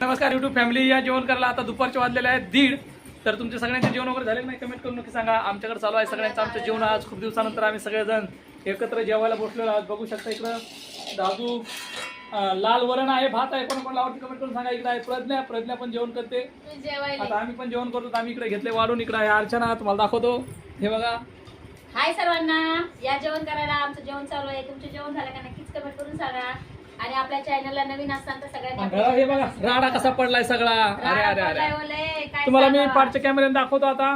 नमस्कार YouTube family या जेवण करायला आता दुपारचे वाजलेले आहेत. दीड. तर तुमचे सगळ्यांचे जेवण वगैरे झाले नाही? कमेंट करून नक्की सांगा. आमच्याकडे चालू आहे. सगळ्यांचं आमचं जेवण आज खूप दिवसानंतर आम्ही सगळेजण एकत्र जेवायला बसलेलो आहोत. बघू शकता इकडं दादू लाल वरण आहे भात आहे. कोण कोण आवडते कमेंट करून सांगा. इकडे आहे प्रज्ञा. प्रज्ञा पण जेवण करते. आता आम्ही पण जेवण करतो. आम्ही इकडे घेतले वाढून. इकडे आहे अर्चना. तुम्हाला दाखवतो. हे बघा. हाय सर्वांना. या जेवण करायला आमचं जेवण चालू आहे. तुमचं जेवण झालं का नक्कीच कमेंट करून सांगा. आणि आपल्या चॅनलला नवीन तर हे बघा राडा कसा पडलाय सगळा. अरे अरे अरे. तुम्हाला मी? पाठच्या कॅमेऱ्याने दाखवतो आता.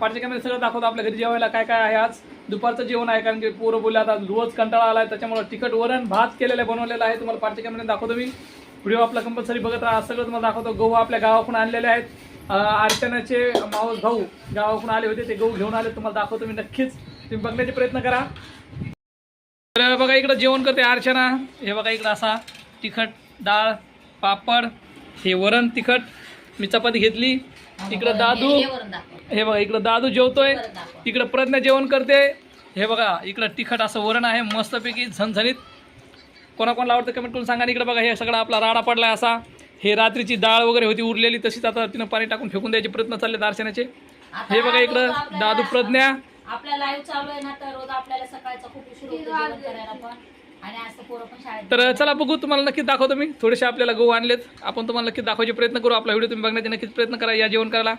पाठच्या कॅमेऱ्यात सगळं दाखवतो आपल्या घरी जेवायला. काय काय आहे आज? दुपारचं जेवण आहे कारण की पोरं बोलले आता रोज कंटाळा आलाय त्याच्यामुळे तिखट वरण भात केलेलं बनवलेलं आहे. तुम्हाला पाठच्या कॅमेऱ्याने दाखवतो मी. व्हिडिओ आपला कंपल्सरी बघत राहा. सगळं तुम्हाला दाखवतो. गहू आपल्या गावाकडून आणलेले आहेत. अर्चनाचे मावस भाऊ गावाकडून आले होते ते गहू घेऊन आले. तुम्हाला दाखवतो मी नक्कीच. तुम्ही बघण्याचे प्रयत्न करा. इकडं जेवण करते अर्चना. हे बघा इकडं असा तिखट डाळ पापड हे वरण तिखट. मी चपाती घेतली. इकडं दादू. हे बघा इकडं दादू जेवतोय. इकडं प्रज्ञा जेवण करते. हे बघा इकडं तिखट असं वरण आहे मस्तपैकी झणझणीत. कोणाकोणाला आवडतं कमेंट करून सांगा इकडं बघा हे सगळा आपला राडा पडलाय असा. हे रात्रीची डाळ वगैरे होती उरलेली तशीच आता तिनं पाणी टाकून फेकून द्यायचे प्रयत्न चालले दार्शनाचे हे बघा इकडं दादू प्रज्ञा. आपला लाईव्ह चालू आहे ना तर रोज आपल्याला सकाळचा खूप उशीर होतो जेवण करायला पण. आणि तर पोरं पण शाळेत तर चला बघू तुम्हाला नक्कीच दाखवतो मी. थोडेसे आपल्याला गहू आणलेत. आपण तुम्हाला नक्कीच दाखवायचे प्रयत्न करू. आपला व्हिडिओ तुम्ही बघण्याचे नक्कीच प्रयत्न करा या जेवण करायला.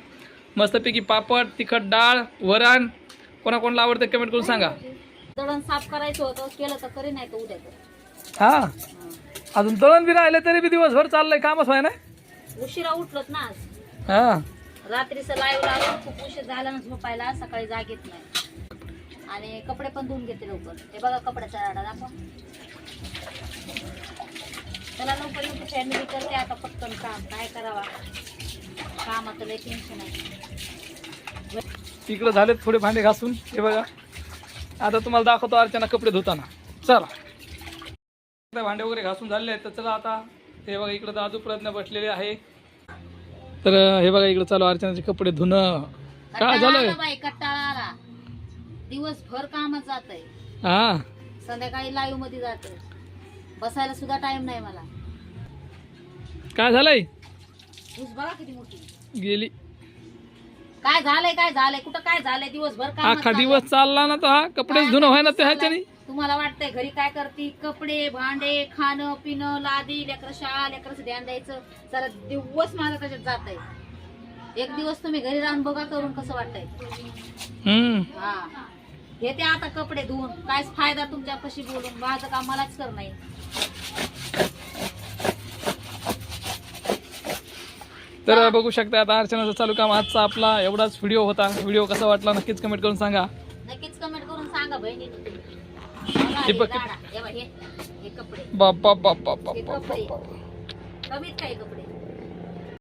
मस्तपैकी पापड तिखट डाळ वरण. कोणाकोणाला आवडतं कमेंट करून सांगा. दळण साफ करायचं होतं. केलं तर करी नाही तर उद्या हा? अजून दळण बी राहिले तरी बी दिवसभर चाललंय कामच व्हाय ना उशिरा उठलोत ना आज. हा. रात्रीचं लाईव्ह लावून खूप उशीर झाला ना झोपायला. सकाळी जाग येत नाही. आणि कपडे पण धुवून घेते लवकर. हे बघा कपड्याचा राडा दाखवा. चला लवकर येऊ फॅमिली करते आता पटकन काम. काय करावा? कामाचं लय टेन्शन आहे. इकडं झालेत थोडे भांडे घासून. हे बघा. आता तुम्हाला दाखवतो अर्चना कपडे धुताना. चला. भांडे वगैरे घासून झालेले आहेत. तर चला आता. हे बघा इकडं दादू प्रज्ञा बसलेले आहे. तर हे बघा इकडं चालू अर्चनाचे कपडे धुणं. काय कंटाळा दिवसभर कामात जात आहे हा. संध्याकाळी लाईव्हमध्ये जात बसायला सुद्धा टाइम नाही मला. काय झालंय? ऊस बघा किती मोठी. गेली. काय झालंय काय झालंय कुठं काय झालंय दिवसभर कामात अख्खा. दिवस चालला ना तो हा कपडेच धुणं व्हाय ना ते ह्याच्यानी तुम्हाला वाटतंय घरी काय करती? कपडे भांडे खाणं पिणं लादी लेकर शाळा लेकरच ध्यान द्यायचं. जरा दिवस माझा त्याच्यात जात आहे एक दिवस तुम्ही घरी राहून बघा करून कसं वाटतंय. हम्म. हा. घेते आता कपडे धुवून. काय फायदा तुमच्या कशी बोलून. माझं काम मलाच कर नाही. तर बघू शकता आता अर्चनाचं चालू काम. आजचा आपला एवढाच व्हिडिओ होता. व्हिडिओ कसा वाटला नक्कीच कमेंट करून सांगा. नक्कीच कमेंट करून सांगा बहिणी. हे बघ, कपडे. बाप बाप बाप बाप हे बाप कपडे. बाप कमीत काय कपडे.